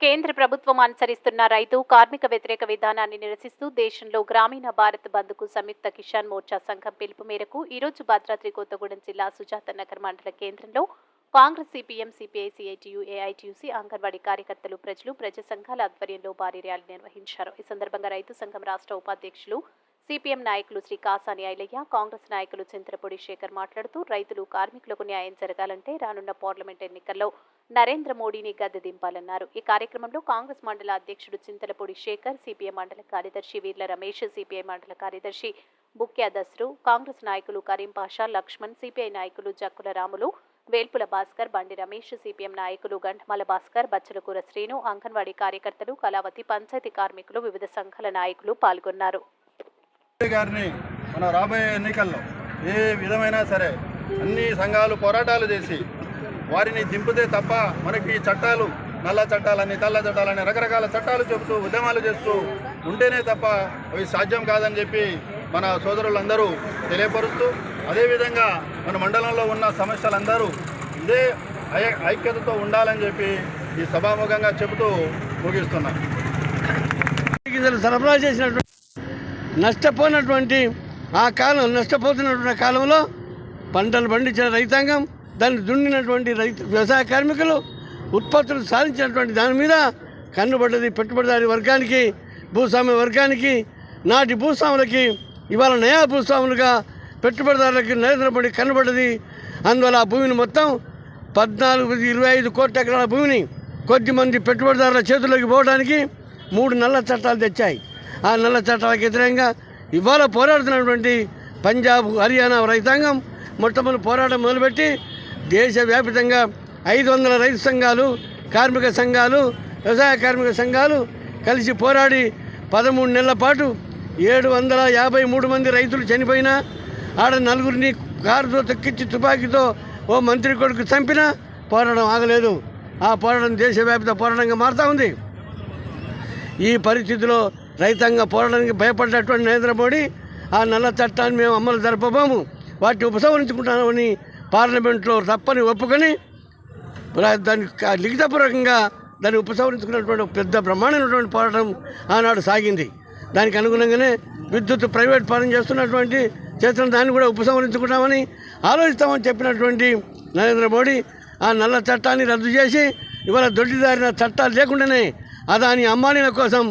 కేంద్ర ప్రభుత్వం అనుసరిస్తున్న రైతు కార్మిక వ్యతిరేక విధానాన్ని నిరసిస్తూ దేశంలో గ్రామీణ భారత్ బంద్కు సంయుక్త కిసాన్ మోర్చా సంఘం పిలుపు మేరకు ఈరోజు భద్రాద్రి కొత్తగూడెం జిల్లా సుజాత నగర్ మండల కేంద్రంలో Congress CPM CPI CITU AITUC anganwadi కార్యకర్తలు ప్రజలు ప్రజా సంఘాల ఆధ్వర్యంలో భారీ ర్యాలీ నిర్వహించారు. ఈ సందర్భంగా రైతు సంఘం రాష్ట్ర ఉపాధ్యక్షులు సిపిఎం నాయకులు శ్రీ కాసాని ఐలయ్య కాంగ్రెస్ నాయకులు చంద్రపూడి శేఖర్ మాట్లాడుతూ రైతులు కార్మికులకు న్యాయం జరగాలంటే రానున్న పార్లమెంట్ ఎన్నికల్లో నరేంద్ర మోడీని గద్దె దింపాలన్నారు. ఈ కార్యక్రమంలో కాంగ్రెస్ మండల అధ్యక్షుడు చింతలపూడి శేఖర్ సిపిఎం మండల కార్యదర్శి వీర్ల రమేష్ సిపిఐ మండల కార్యదర్శి బుక్యా దస్రు కాంగ్రెస్ నాయకులు కరీం పాషా లక్ష్మణ్ సిపిఐ నాయకులు జక్కుల రాములు వేల్పుల భాస్కర్ బండి రమేష్ సిపిఎం నాయకులు గంటమల భాస్కర్ బచ్చలకూర శ్రీను అంగన్వాడీ కార్యకర్తలు కళావతి పంచాయతీ కార్మికులు వివిధ సంఘాల నాయకులు పాల్గొన్నారు. గారిని మన రాబోయే ఎన్నికల్లో ఏ విధమైనా సరే అన్ని సంఘాలు పోరాటాలు చేసి వారిని దింపితే తప్ప మనకి చట్టాలు నల్ల చట్టాలని తెల్ల చట్టాలని రకరకాల చట్టాలు చెబుతూ ఉద్యమాలు చేస్తూ ఉంటేనే తప్ప అవి సాధ్యం కాదని చెప్పి మన సోదరులందరూ తెలియపరుస్తూ అదేవిధంగా మన మండలంలో ఉన్న సమస్యలందరూ ఇదే ఐ- ఐక్యతతో ఉండాలని చెప్పి ఈ సభాముఖంగా చెబుతూ ముగిస్తున్నారు సరఫరా చేసినటువంటి నష్టపోయినటువంటి ఆ కాలం నష్టపోతున్నటువంటి కాలంలో పంటలు పండించిన రైతాంగం దాన్ని దున్నినటువంటి రైతు వ్యవసాయ కార్మికులు ఉత్పత్తులు సాధించినటువంటి దాని మీద కన్నుబడ్డది పెట్టుబడిదారి వర్గానికి భూస్వామ్య వర్గానికి నాటి భూస్వాములకి ఇవాళ నయా భూస్వాములుగా పెట్టుబడిదారులకి నరేంద్ర మోడీ కన్నుబడ్డది అందువల్ల ఆ భూమిని మొత్తం పద్నాలుగు ఇరవై ఐదు కోట్ల ఎకరాల భూమిని కొద్దిమంది పెట్టుబడిదారుల చేతుల్లోకి పోవడానికి మూడు నల్ల చట్టాలు తెచ్చాయి. ఆ నల్ల చట్టాలకు వ్యతిరేకంగా ఇవాళ పోరాడుతున్నటువంటి పంజాబ్ హర్యానా రైతాంగం మొట్టమొదటి పోరాటం మొదలుపెట్టి దేశవ్యాప్తంగా ఐదు వందల రైతు సంఘాలు కార్మిక సంఘాలు వ్యవసాయ కార్మిక సంఘాలు కలిసి పోరాడి పదమూడు నెలల పాటు ఏడు వందల యాభై మూడు మంది రైతులు చనిపోయినా ఆడ నలుగురిని కారుతో తొక్కించి తుపాకీతో ఓ మంత్రి కొడుకు చంపినా పోరాటం ఆగలేదు. ఆ పోరాటం దేశవ్యాప్త పోరాటంగా మారుతూ ఉంది. ఈ పరిస్థితిలో రైతాంగ పోరాటానికి భయపడ్డటువంటి నరేంద్ర మోడీ ఆ నల్ల చట్టాన్ని మేము అమలు జరపబోము వాటిని ఉపసంహరించుకుంటామని పార్లమెంట్లో తప్పని ఒప్పుకొని దానికి దాన్ని లిఖితపూర్వకంగా దాన్ని ఉపసంహరించుకున్నటువంటి పెద్ద బ్రహ్మాండమైనటువంటి పోరాటం ఆనాడు సాగింది. దానికి అనుగుణంగానే విద్యుత్ ప్రైవేట్ పరం చేస్తున్నటువంటి చేస్తున్న దాన్ని కూడా ఉపసంహరించుకుంటామని ఆలోచిస్తామని చెప్పినటువంటి నరేంద్ర మోడీ ఆ నల్ల చట్టాన్ని రద్దు చేసి ఇవాళ దొడ్డిదారిన చట్టాలు లేకుండానే అదాని అంబానీల కోసం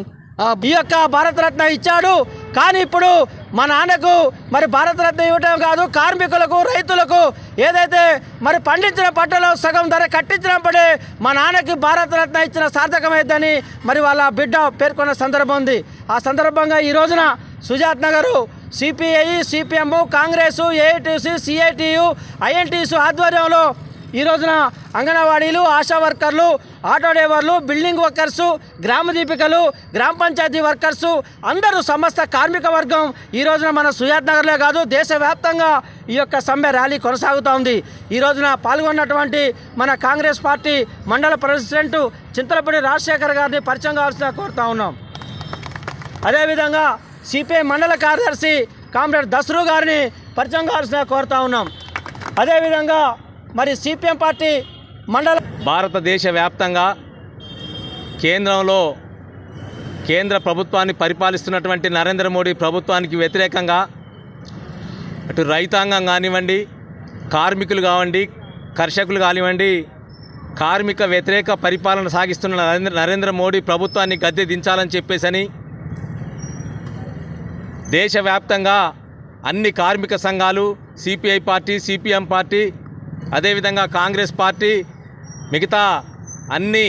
ఆ ఈ యొక్క భారతరత్న ఇచ్చాడు. కానీ ఇప్పుడు మా నాన్నకు మరి భారతరత్న ఇవ్వటం కాదు కార్మికులకు రైతులకు ఏదైతే మరి పండించిన పంటలో సగం ధర కట్టించినప్పుడే మా నాన్నకి భారతరత్న ఇచ్చిన సార్థకమైందని మరి వాళ్ళ బిడ్డ పేర్కొన్న సందర్భం ఉంది. ఆ సందర్భంగా ఈ రోజున Sujath Nagar CPI CPM Congress AITC CITU INTC ఆధ్వర్యంలో ఈ రోజున అంగన్వాడీలు ఆశా వర్కర్లు ఆటో డ్రైవర్లు బిల్డింగ్ వర్కర్సు గ్రామ దీపికలు గ్రామ పంచాయతీ వర్కర్సు అందరూ సమస్త కార్మిక వర్గం ఈ రోజున మన సుజాత్ నగర్లే కాదు దేశవ్యాప్తంగా ఈ యొక్క సమ్మె ర్యాలీ కొనసాగుతూ ఉంది. ఈ రోజున పాల్గొన్నటువంటి మన కాంగ్రెస్ పార్టీ మండల ప్రెసిడెంట్ చింతలపూడి రాజశేఖర్ గారిని పరిచయం కావాల్సిన కోరుతా ఉన్నాం. అదేవిధంగా సిపిఐ మండల కార్యదర్శి కామ్రేడ్ దసరు గారిని పరిచయం కావాల్సిన కోరుతా ఉన్నాం. అదేవిధంగా మరి సిపిఎం పార్టీ మండల భారతదేశ వ్యాప్తంగా కేంద్రంలో కేంద్ర ప్రభుత్వాన్ని పరిపాలిస్తున్నటువంటి నరేంద్ర మోడీ ప్రభుత్వానికి వ్యతిరేకంగా అటు రైతాంగం కానివ్వండి కార్మికులు కావండి కర్షకులు కానివ్వండి కార్మిక వ్యతిరేక పరిపాలన సాగిస్తున్న నరేంద్ర నరేంద్ర మోడీ ప్రభుత్వాన్ని గద్దె దించాలని చెప్పేసని దేశవ్యాప్తంగా అన్ని కార్మిక సంఘాలు సిపిఐ పార్టీ సిపిఎం పార్టీ అదేవిధంగా కాంగ్రెస్ పార్టీ మిగతా అన్ని